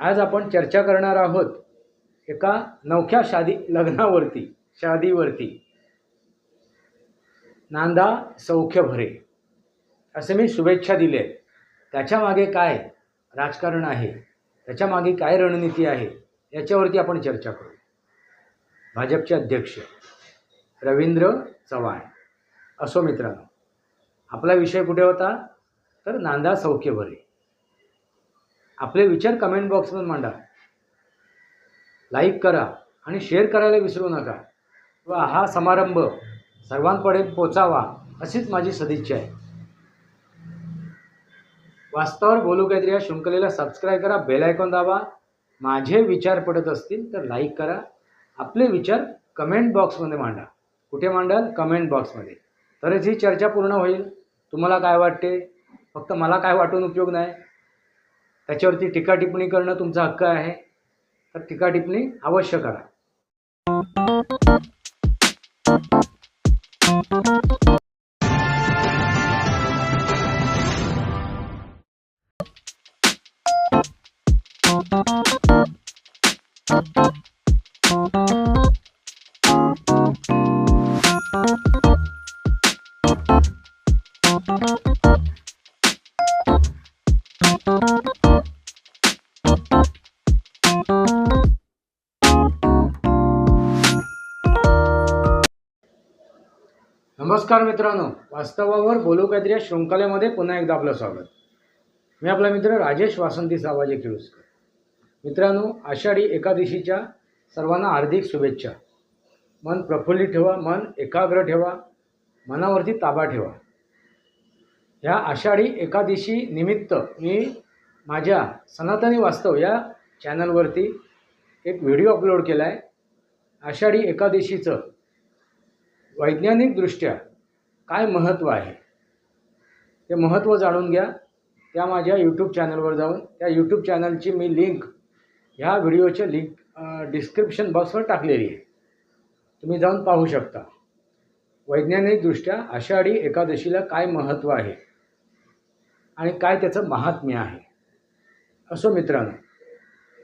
आज आपण चर्चा करणार आहोत एका नवख्या शादी लग्नावरती शादीवरती. नांदा सौख्य भरे. असे मी शुभेच्छा दिले. त्याच्यामागे काय राजकारण आहे? त्याच्यामागे काय रणनीती आहे? याच्यावरती आपण चर्चा करू. भाजपचे अध्यक्ष रवींद्र चव्हाण. असो मित्रांनो आपला विषय कुठे होता? तर नांदा सौख्य भरे. आपले विचार कमेंट बॉक्समध्ये मांडा. लाईक करा आणि शेअर करायला विसरू नका. व हा समारंभ सर्वांपर्यंत पोचावा अशीच माझी सदिच्छा आहे. वास्तवावर बोलू काहीतरी या शृंखलेला सबस्क्राईब करा बेल आयकॉन दाबा. माझे विचार पडत असतील तर लाईक करा. आपले विचार कमेंट बॉक्समध्ये मांडा. कुठे मांडाल? कमेंट बॉक्समध्ये तरच ही चर्चा पूर्ण होईल. तुम्हाला काय वाटते? फक्त मला काय वाटून उपयोग नाही. त्याच्यावरती टीका टिप्पणी करणं तुमचा हक्क आहे. तर टीका टिप्पणी अवश्य करा. नमस्कार मित्रांनो. वास्तवावर बोलू काहीतरी या शृंखलेमध्ये पुन्हा एकदा आपलं स्वागत. मी आपला मित्र राजेश वासंती सावाजे किळुसकर. मित्रांनो आषाढी एकादशीच्या सर्वांना हार्दिक शुभेच्छा. मन प्रफुल्लित ठेवा मन एकाग्र ठेवा मनावरती ताबा ठेवा. ह्या आषाढी एकादशी निमित्त मी माझ्या सनातनी वास्तव या चॅनलवरती एक व्हिडिओ अपलोड केला आहे आषाढी एकादशीचं वैज्ञानिकदृष्ट्या काय महत्त्व आहे? ते महत्त्व जाणून घ्या. त्या माझ्या यूट्यूब चॅनलवर जाऊन. त्या यूट्यूब चॅनलची मी लिंक ह्या व्हिडिओच्या लिंक डिस्क्रिप्शन बॉक्सवर टाकलेली आहे. तुम्ही जाऊन पाहू शकता. वैज्ञानिकदृष्ट्या आषाढी एकादशीला काय महत्त्व आहे? आणि काय त्याचं महात्म्य आहे? असो मित्रांनो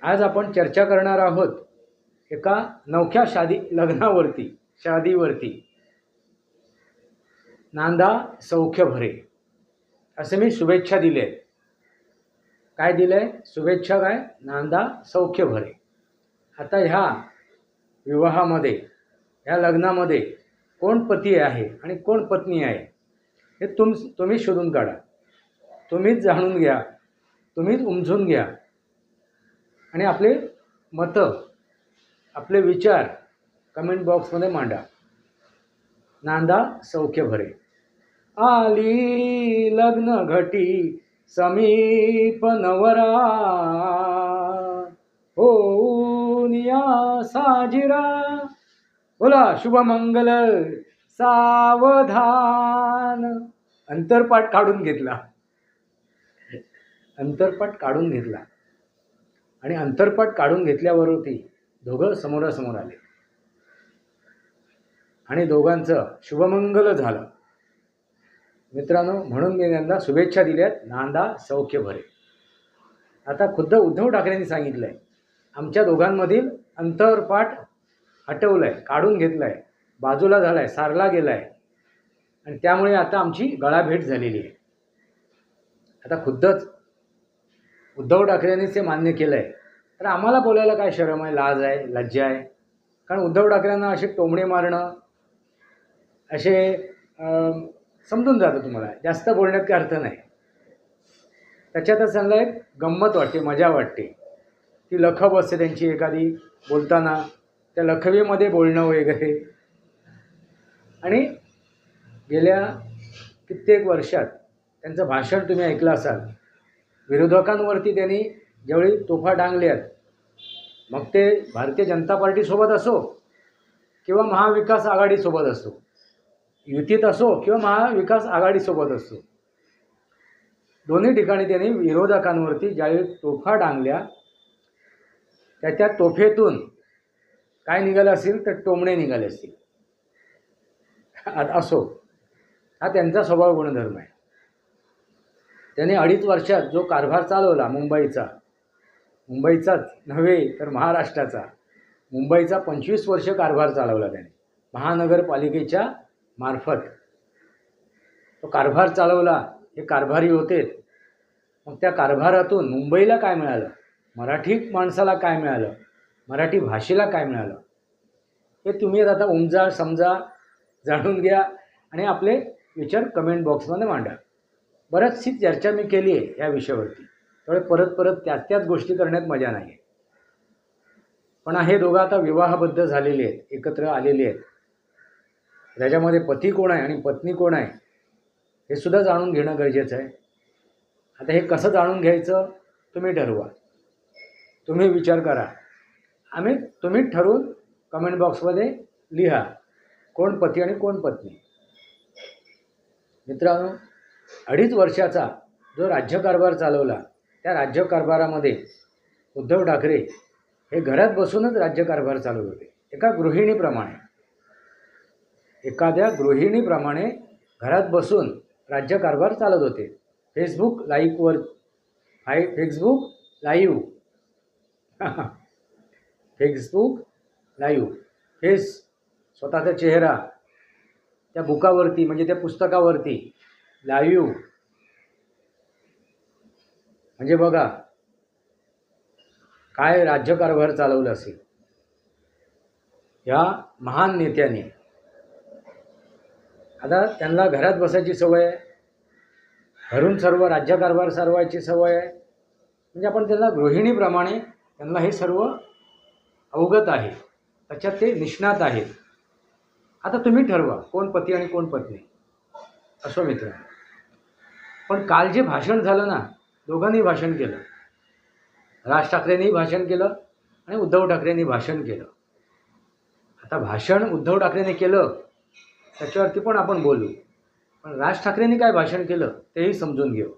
आज आपण चर्चा करणार आहोत एका नवख्या शादी लग्नावरती शादीवरती. नांदा सौख्य भरे. असे मी शुभेच्छा दिले. काय दिले? शुभेच्छा काय? नांदा सौख्य भरे. आता ह्या विवाहामध्ये ह्या लग्नामध्ये कोण पती आहे आणि कोण पत्नी आहे हे तुम तुम्ही शोधून काढा. तुम्हीच जाणून घ्या. तुम्हीच उमजून घ्या. आणि आपले मतं आपले विचार कमेंट बॉक्समध्ये मांडा. नांदा सौख्य भरे. आली लग्न घटी समीप नवरा हो निया साजिरा. बोला शुभमंगल सावधान. अंतरपाठ काढून घेतला. अंतरपाठ काढून घेतला. आणि अंतरपाठ काढून घेतल्यावरती दोघं समोरासमोर आले. आणि दोघांचं शुभमंगल झालं. मित्रांनो म्हणून मी त्यांना शुभेच्छा दिल्यात. नांदा सौख्य भरे. आता खुद्द उद्धव ठाकरेंनी सांगितलं आहे आमच्या दोघांमधील अंतरपाठ हटवलं आहे काढून घेतलं आहे बाजूला झाला आहे सारला गेला आहे आणि त्यामुळे आता आमची गळाभेट झालेली आहे. आता खुद्दच उद्धव ठाकरेंनीच ते मान्य केलं आहे तर आम्हाला बोलायला काय शरम आहे लाज आहे लज्जा आहे? कारण उद्धव ठाकरेंना असे टोमणे मारणं असे समजून जातं तुम्हाला. जास्त बोलण्यात काही अर्थ नाही. त्याच्यातच त्यांना एक गंमत वाटते मजा वाटते. ती लखब असते त्यांची एखादी बोलताना. त्या लखवीमध्ये बोलणं वगैरे. आणि गेल्या कित्येक वर्षात त्यांचं भाषण तुम्ही ऐकलं असाल. विरोधकांवरती त्यांनी ज्यावेळी तोफा डांगल्यात मग ते भारतीय जनता पार्टीसोबत असो किंवा महाविकास आघाडीसोबत असो युतीत असो किंवा महाविकास आघाडीसोबत असो. दोन्ही ठिकाणी त्यांनी विरोधकांवरती ज्यावेळी तोफा डांगल्या त्या त्या तोफेतून काय निघालं असेल तर टोमणे निघाले असतील. असो. हा त्यांचा स्वभाव गुणधर्म आहे. त्यांनी अडीच वर्षात जो कारभार चालवला मुंबईचा मुंबईचाच नव्हे तर महाराष्ट्राचा मुंबईचा पंचवीस वर्ष कारभार चालवला त्याने. महानगरपालिकेच्या मार्फत. तो कारभार चालवला हे कारभारी होते. मग त्या कारभारातून मुंबईला काय मिळालं? मराठी माणसाला काय मिळालं? मराठी भाषेला काय मिळालं? हे तुम्ही आता उमजा समजा जाणून घ्या आणि आपले विचार कमेंट बॉक्समध्ये मांडा. बऱ्याचशी चर्चा मी केली आहे या विषयावरती. त्यामुळे परत परत त्याच त्याच गोष्टी करण्यात मजा नाही पण हे दोघं आता विवाहबद्ध झालेले आहेत एकत्र आलेले आहेत. त्याच्यामध्ये पती कोण आहे आणि पत्नी कोण आहे हे सुद्धा जाणून घेणं गरजेचं आहे. आता हे कसं जाणून घ्यायचं तुम्ही ठरवा. तुम्ही विचार करा. आम्ही तुम्ही ठरवून कमेंट बॉक्समध्ये लिहा कोण पती आणि कोण पत्नी. मित्रांनो अडीच वर्षाचा जो राज्यकारभार चालवला त्या राज्यकारभारामध्ये उद्धव ठाकरे हे घरात बसूनच राज्यकारभार चालवत होते. एका गृहिणीप्रमाणे. एखाद्या गृहिणीप्रमाणे घरात बसून राज्यकारभार चालत होते. फेसबुक लाईकवर हाय Facebook live Facebook live face स्वतःचा चेहरा त्या बुकावरती म्हणजे त्या पुस्तकावरती लाईव्ह म्हणजे बघा काय राज्यकारभार चालवलं असेल. ह्या महान नेत्याने आता त्यांना घरात बसायची सवय आहे. घरून सर्व राज्यकारभार सर्वायची सवय आहे. म्हणजे आपण त्यांना गृहिणीप्रमाणे त्यांना हे सर्व अवगत आहे. त्याच्यात ते निष्णात आहेत. आता तुम्ही ठरवा कोण पती आणि कोण पत्नी. असो मित्र. पण काल जे भाषण झालं ना दोघांनी भाषण केलं. राज ठाकरेंनी भाषण केलं आणि उद्धव ठाकरेंनी भाषण केलं. आता भाषण उद्धव ठाकरेंनी केलं त्याच्यावरती पण आपण बोलू. पण राज ठाकरेंनी काय भाषण केलं तेही समजून घेऊ.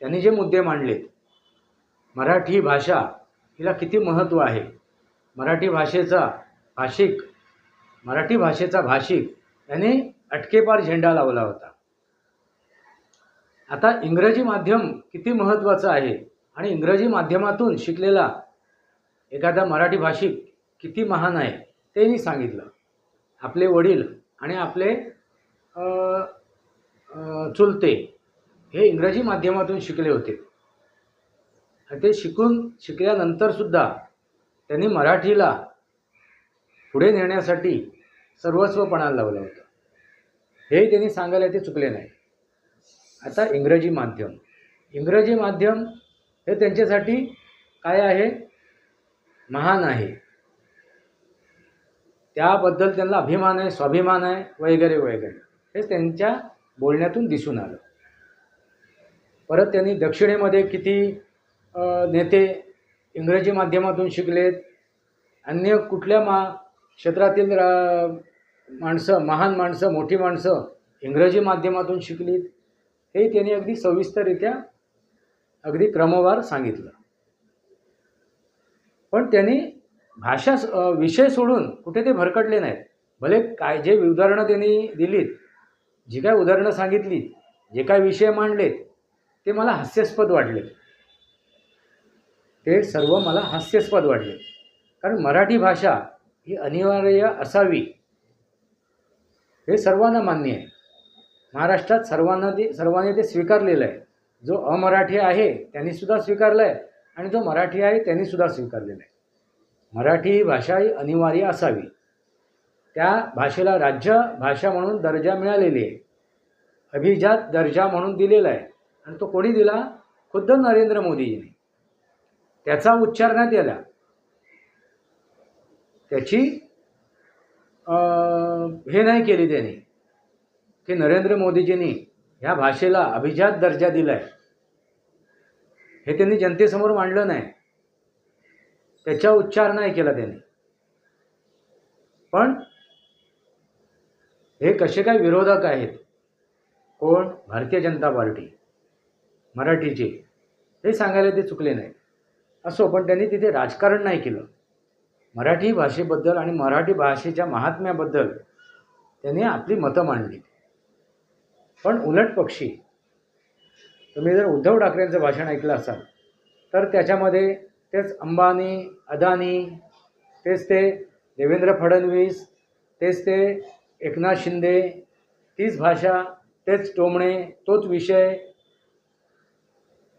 त्यांनी जे मुद्दे मांडलेत मराठी भाषा हिला किती महत्त्व आहे? मराठी भाषेचा भाषिक मराठी भाषेचा भाषिक याने अटकेपार झेंडा लावला होता. आता इंग्रजी माध्यम किती महत्त्वाचं आहे आणि इंग्रजी माध्यमातून शिकलेला एखादा मराठी भाषिक किती महान आहे तेही सांगितलं. आपले वडील आणि आपले चुलते हे इंग्रजी माध्यमातून शिकले होते. आणि ते शिकून शिकल्यानंतरसुद्धा त्यांनी मराठीला पुढे नेण्यासाठी सर्वस्वपणाला लावलं होतं. हे त्यांनी सांगायला ते चुकले नाही. आता इंग्रजी माध्यम. इंग्रजी माध्यम हे त्यांच्यासाठी काय आहे? महान आहे. त्याबद्दल त्यांना अभिमान आहे स्वाभिमान आहे वगैरे वगैरे. हे त्यांच्या बोलण्यातून दिसून आलं. परत त्यांनी दक्षिणेमध्ये किती नेते इंग्रजी माध्यमातून शिकलेत अन्य कुठल्या मा क्षेत्रातील रा माणसं महान माणसं मोठी माणसं इंग्रजी माध्यमातून शिकलीत हे त्यांनी अगदी सविस्तररित्या अगदी क्रमवार सांगितलं. पण त्यांनी भाषा विषय सोडून कुठे ते भरकटले नाहीत. भले काय जे उदाहरणं त्यांनी दिलीत जी काय उदाहरणं सांगितली जे काय विषय मांडलेत ते मला हास्यास्पद वाटले. ते सर्व मला हास्यास्पद वाटले. कारण मराठी भाषा ही अनिवार्य असावी. हे सर्वांना मान्य आहे. महाराष्ट्रात सर्वांना ते सर्वांनी ते स्वीकारलेलं आहे. जो अमराठी आहे त्यांनीसुद्धा स्वीकारलं आहे. आणि जो मराठी आहे त्यांनीसुद्धा स्वीकारलेलं आहे. मराठी ही भाषा ही अनिवार्य असावी. त्या भाषेला राज्य भाषा म्हणून दर्जा मिळालेली आहे. अभिजात दर्जा म्हणून दिलेला आहे. आणि तो कोणी दिला? खुद्द नरेंद्र मोदीजीने. त्याचा उच्चारण्यात आला त्याची हे नाही केली त्यांनी. की नरेंद्र मोदीजींनी ह्या भाषेला अभिजात दर्जा दिला आहे हे त्यांनी जनतेसमोर मांडलं नाही. त्याचा उच्चार नाही केला त्यांनी. पण हे कसे काय विरोधक आहेत? कोण? भारतीय जनता पार्टी. मराठीचे. हे सांगायला ते चुकले नाही असो पण त्यांनी तिथे राजकारण नाही केलं. मराठी भाषेबद्दल आणि मराठी भाषेच्या महात्म्याबद्दल त्यांनी आपली मतं मांडली. पण उलट पक्षी. तुम्ही जर उद्धव ठाकरेंचं भाषण ऐकलं असाल तर त्याच्यामध्ये तेच अंबानी अदानी तेच ते देवेंद्र फडणवीस तेच ते एकनाथ शिंदे तीच भाषा तेच टोमणे तोच विषय.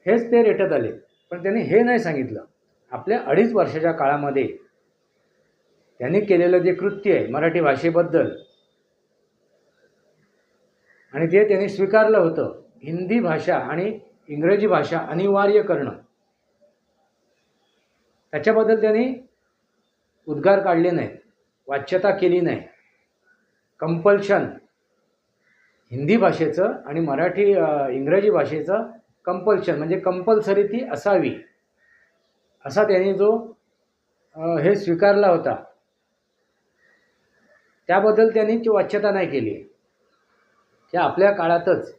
हेच ते रेटत आले. पण त्यांनी हे नाही सांगितलं. आपल्या अडीच वर्षाच्या काळामध्ये त्यांनी केलेलं जे कृत्य आहे मराठी भाषेबद्दल आणि ते त्यांनी स्वीकारलं होतं. हिंदी भाषा आणि इंग्रजी भाषा अनिवार्य करणं. त्याच्याबद्दल त्यांनी उद्गार काढले नाहीत. वाच्यता केली नाही कंपल्शन. हिंदी भाषेचं आणि मराठी इंग्रजी भाषेचं कंपल्शन म्हणजे कंपल्सरी ती असावी. असा त्यांनी जो हे स्वीकारला होता. त्याबद्दल त्यांनी ती वाच्यता नाही केली. हे आपल्या काळातच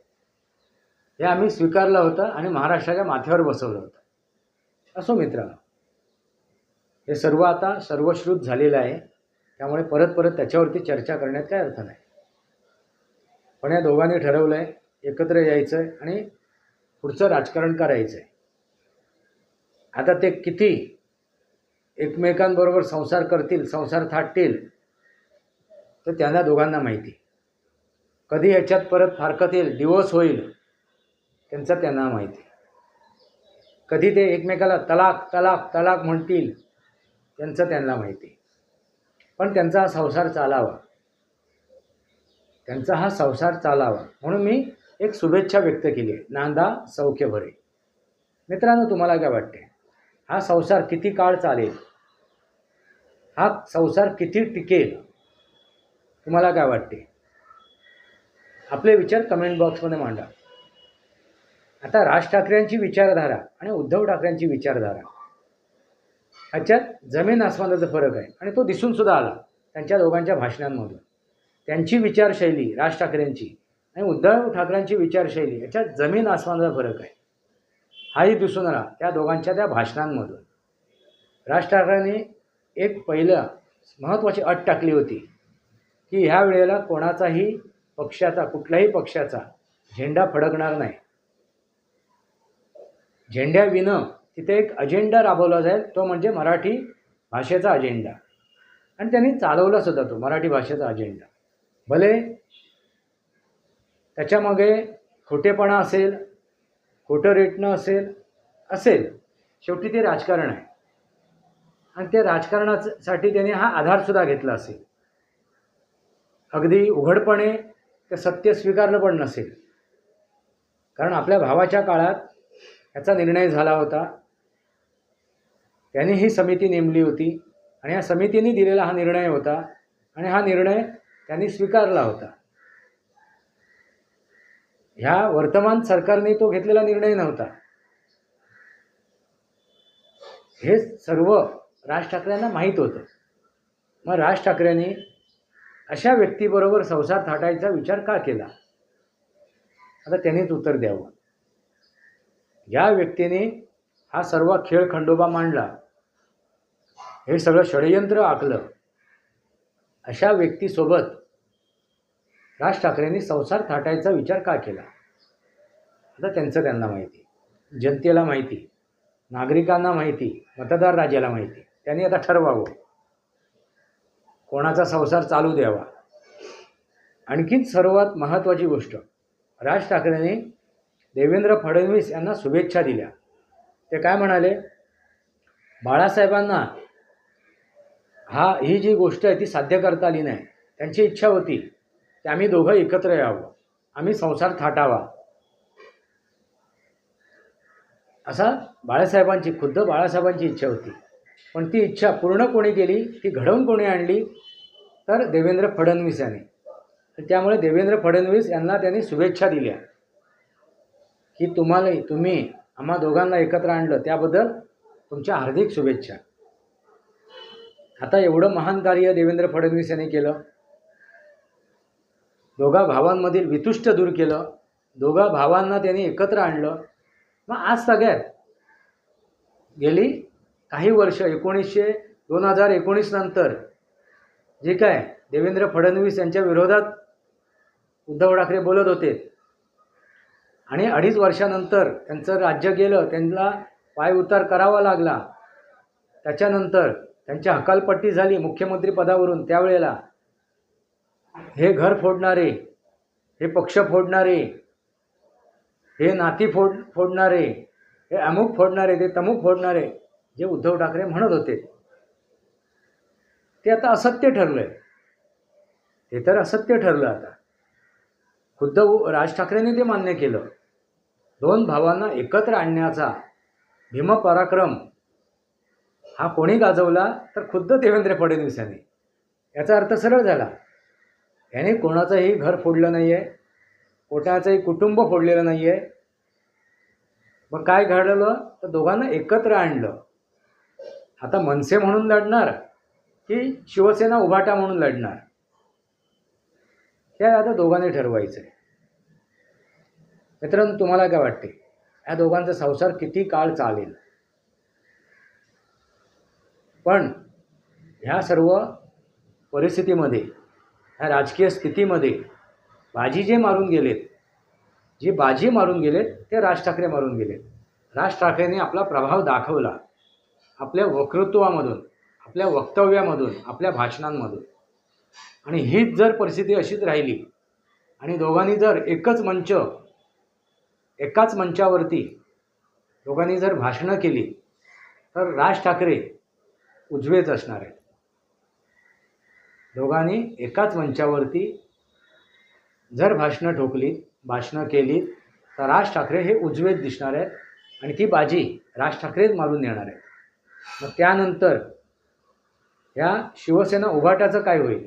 हे आम्ही स्वीकारलं होतं आणि महाराष्ट्राच्या माथ्यावर बसवलं होतं. असो मित्रांनो हे सर्व आता सर्वश्रुत झालेलं आहे. त्यामुळे परत परत त्याच्यावरती चर्चा करण्यात काय अर्थ नाही. पण या दोघांनी ठरवलं आहे एकत्र यायचं आहे आणि पुढचं राजकारण करायचं आहे आता ते किती एकमेकांबरोबर संसार करतील संसार थाटतील तर त्यांना दोघांना माहिती. कधी याच्यात परत फारकत येईल दिवस होईल त्यांचं त्यांना माहिती. कधी ते एकमेकाला तलाक तलाक तलाक म्हणतील त्यांचं त्यांना माहिती. पण त्यांचा हा संसार चालावा. त्यांचा हा संसार चालावा. म्हणून मी एक शुभेच्छा व्यक्त केली. आहे नांदा सौख्य भरे. मित्रांनो तुम्हाला काय वाटते? हा संसार किती काळ चालेल? हा संसार किती टिकेल? तुम्हाला काय वाटते? आपले विचार कमेंट बॉक्समध्ये मांडा. आता राज ठाकरेंची विचारधारा आणि उद्धव ठाकरेंची विचारधारा. ह्याच्यात जमीन आसमानाचा फरक आहे. आणि तो दिसून सुद्धा आला. त्यांच्या दोघांच्या भाषणांमधून. त्यांची विचारशैली राज ठाकरेंची आणि उद्धव ठाकरेंची विचारशैली याच्यात जमीन आसमानाचा फरक आहे. हाही दिसून आला त्या दोघांच्या त्या भाषणांमधून. राज ठाकरेंनी एक पहिलं महत्त्वाची अट टाकली होती की ह्या वेळेला कोणाचाही पक्षाचा कुठल्याही पक्षाचा झेंडा फडकणार नाही. झेंड्याविनं तिथे एक अजेंडा राबवला जाईल तो म्हणजे मराठी भाषेचा अजेंडा आणि त्यांनी चालवला सुद्धा तो मराठी भाषेचा अजेंडा भले त्याच्यामागे खोटेपणा असेल खोटं रेटणं असेल असेल. शेवटी ते राजकारण आहे. आणि ते राजकारणासाठी त्याने हा आधारसुद्धा घेतला असेल. अगदी उघडपणे ते सत्य स्वीकारलं पण नसेल. कारण आपल्या भावाच्या काळात याचा निर्णय झाला होता. त्यांनी ही समिती नेमली होती आणि या समितीने दिलेला हा निर्णय होता आणि हा निर्णय त्यांनी स्वीकारला होता. ह्या वर्तमान सरकारने तो घेतलेला निर्णय नव्हता. हे सर्व राज ठाकरेंना माहीत होतं. मग राज ठाकरेंनी अशा व्यक्तीबरोबर संसार थाटायचा विचार का केला? आता त्यांनीच उत्तर द्यावं. या व्यक्तीने हा सर्व खेळ खंडोबा मांडला. हे सगळं षडयंत्र आखलं. अशा व्यक्तीसोबत राज ठाकरेंनी संसार थाटायचा विचार का केला? आता त्यांचं त्यांना माहिती. जनतेला माहिती. नागरिकांना माहिती. मतदार राजाला माहिती. त्यांनी आता ठरवावं. कोणाचा संसार चालू द्यावा? आणखीन सर्वात महत्त्वाची गोष्ट राज ठाकरेंनी देवेंद्र फडणवीस यांना शुभेच्छा दिल्या. ते काय म्हणाले? बाळासाहेबांना हा ही जी गोष्ट आहे ती साध्य करता आली नाही. त्यांची इच्छा होती की आम्ही दोघं एकत्र यावं. आम्ही संसार थाटावा. असा बाळासाहेबांची खुद्द बाळासाहेबांची इच्छा होती. पण ती इच्छा पूर्ण कोणी केली ती घडवून कोणी आणली? तर देवेंद्र फडणवीस यांनी. त्यामुळे देवेंद्र फडणवीस यांना त्यांनी शुभेच्छा दिल्या. की तुम्हाला तुम्ही आम्हा दोघांना एकत्र आणलं त्याबद्दल तुमच्या हार्दिक शुभेच्छा. आता एवढं महान कार्य देवेंद्र फडणवीस यांनी केलं. दोघा भावांमधील वितुष्ट दूर केलं. दोघा भावांना त्यांनी एकत्र आणलं. मग आज सगळ्यात गेली काही वर्ष एकोणीसशे दोन हजार एकोणीस नंतर जे काय देवेंद्र फडणवीस यांच्या विरोधात उद्धव ठाकरे बोलत होते. आणि अडीच वर्षानंतर त्यांचं राज्य गेलं त्यांना पाय उतार करावा लागला. त्याच्यानंतर त्यांच्या हकालपट्टी झाली मुख्यमंत्री पदावरून त्यावेळेला. हे घर फोडणारे हे पक्ष फोडणारे हे नाती फोड फोडणारे हे अमुक फोडणारे ते तमुक फोडणारे जे उद्धव ठाकरे म्हणत होते. ते आता असत्य ठरलंय. ते तर असत्य ठरलं आता. खुद्द राज ठाकरेंनी ते मान्य केलं. दोन भावांना एकत्र आणण्याचा भीमपराक्रम हा कोणी गाजवला तर खुद्द देवेंद्र फडणवीस यांनी. याचा अर्थ सरळ झाला. याने कोणाचंही घर फोडलं नाही आहे कोणाचंही कुटुंब फोडलेलं नाही आहे मग काय घडलं? तर दोघांना एकत्र आणलं. आता मनसे म्हणून लढणार की शिवसेना उभाटा म्हणून लढणार? हे आता दोघांनी ठरवायचं आहे मित्रांनो तुम्हाला काय वाटते या दोघांचा संसार किती काळ चालेल? पण ह्या सर्व परिस्थितीमध्ये ह्या राजकीय स्थितीमध्ये बाजी जे मारून गेलेत जी बाजी मारून गेलेत ते राज ठाकरे मारून गेलेत. राज ठाकरेंनी आपला प्रभाव दाखवला आपल्या वक्तृत्वामधून आपल्या वक्तव्यामधून आपल्या भाषणांमधून. आणि हीच जर परिस्थिती अशीच राहिली आणि दोघांनी जर एकच मंच एकाच मंचावरती दोघांनी जर भाषणं केली तर राज ठाकरे उजवेच असणार आहेत. दोघांनी एकाच मंचावरती जर भाषणं ठोकलीत भाषणं केलीत तर राज ठाकरे हे उजवेच दिसणार आहेत आणि ती बाजी राज ठाकरेच मारून येणार आहेत. मग त्यानंतर या शिवसेना उभाटाचं काय होईल?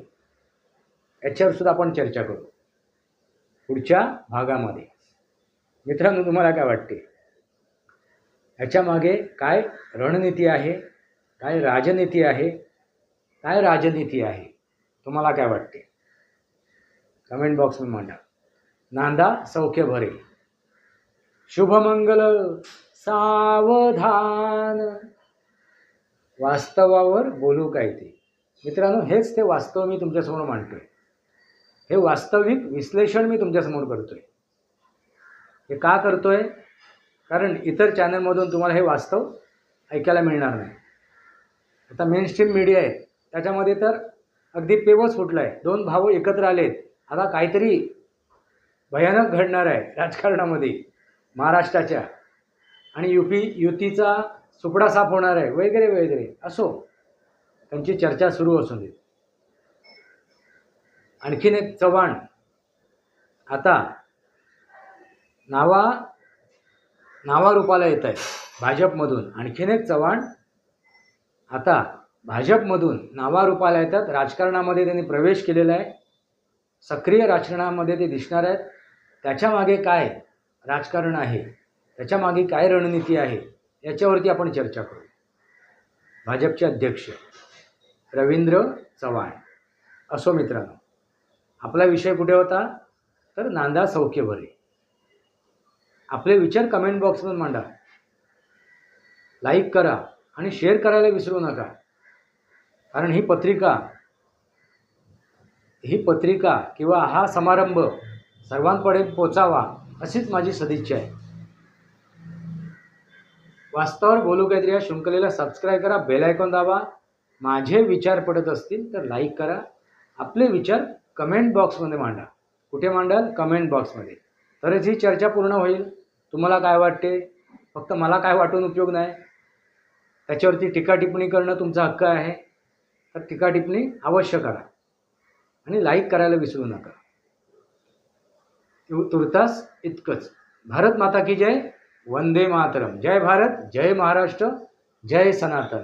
याच्यावर सुद्धा आपण चर्चा करू. पुढच्या भागामध्ये. मित्रांनो तुम्हाला काय वाटते? ह्याच्यामागे काय रणनीती आहे? काय राजनीती आहे? काय राजनीती आहे? तुम्हाला काय वाटते? कमेंट बॉक्समध्ये मांडा. नांदा सौख्य भरे. शुभमंगल सावधान. वास्तवावर बोलू काय ते? मित्रांनो हेच ते वास्तव मी तुमच्यासमोर मांडतोय. हे वास्तविक विश्लेषण मी तुमच्यासमोर करतोय. हे का करतोय? कारण इतर चॅनलमधून तुम्हाला हे वास्तव ऐकायला मिळणार नाही. आता मेन स्ट्रीम मीडिया आहे. त्याच्यामध्ये तर अगदी पेवच फुटला आहे दोन भाऊ एकत्र आलेत. आता काहीतरी भयानक घडणार आहे राजकारणामध्ये महाराष्ट्राच्या. आणि युपी युतीचा सुपडा साफ होणार आहे वगैरे वगैरे. असो. त्यांची चर्चा सुरू असून दे. आणखीन एक चव्हाण. आता नावा नावारूपाला येत आहे भाजपमधून आणखीन एक चव्हाण. आता भाजपमधून नावारूपाला येतात. राजकारणामध्ये त्यांनी प्रवेश केलेला आहे. सक्रिय राजकारणामध्ये ते दिसणार आहेत. त्याच्यामागे काय राजकारण आहे? त्याच्यामागे काय रणनीती आहे? याच्यावरती आपण चर्चा करू. भाजपचे अध्यक्ष रवींद्र चव्हाण. असो मित्रांनो आपला विषय कुठे होता? तर नांदा सौख्यभरे आपले विचार कमेंट बॉक्समध्ये मांडा. लाईक करा. आणि शेअर करायला विसरू नका. कारण ही पत्रिका ही पत्रिका किंवा हा समारंभ सर्वांकडे पोचावा अशीच माझी सदिच्छा आहे. वास्तवावर बोलू काहीतरी या शृंखलेला सबस्क्राईब करा बेल आयकॉन दाबा. माझे विचार पडत असतील तर लाईक करा. आपले विचार कमेंट बॉक्समध्ये मांडा. कुठे मांडाल? कमेंट बॉक्समध्ये तरच ही चर्चा पूर्ण होईल. तुम्हाला काय वाटते? फक्त मला काय वाटून उपयोग नाही. त्याच्यावरती टीका टिप्पणी करणं तुमचा हक्क आहे. तर टीका टिप्पणी अवश्य करा. आणि लाईक करायला विसरू नका. तु- तुर्तास इतकंच. भारत माता की जय. वंदे मातरम. जय भारत जय महाराष्ट्र जय सनातन.